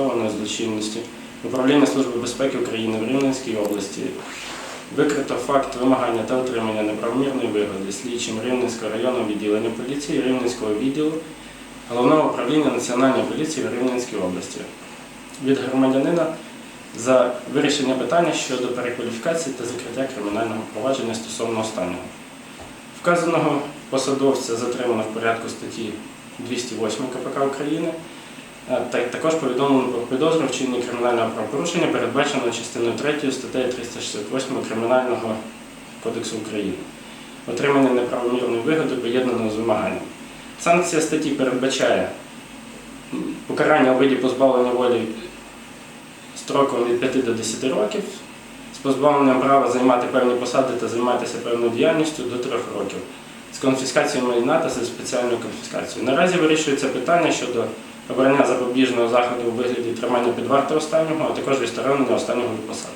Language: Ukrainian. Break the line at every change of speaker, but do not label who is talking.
організованої злочинності, Управління Служби безпеки України в Рівненській області. Викрито факт вимагання та отримання неправомірної вигоди слідчим Рівненського районного відділення поліції Рівненського відділу Головного управління Національної поліції в Рівненській області від громадянина за вирішення питання щодо перекваліфікації та закриття кримінального провадження стосовно останнього. Вказаного посадовця затримано в порядку статті 208 КПК України. Е, Та також повідомлено про підозру в чиненні кримінального правопорушення, передбаченого частиною 3 статтею 368 Кримінального кодексу України. Отримання неправомірної вигоди поєднано з вимаганням. Санкція статті передбачає покарання у виді позбавлення волі строком від 5 до 10 років з позбавленням права займати певні посади та займатися певною діяльністю до 3 років, з конфіскацією майна та зі спеціальною конфіскацією. Наразі вирішується питання щодо обрання запобіжного заходу у вигляді тримання під вартою останнього, а також відсторонення останнього від посади.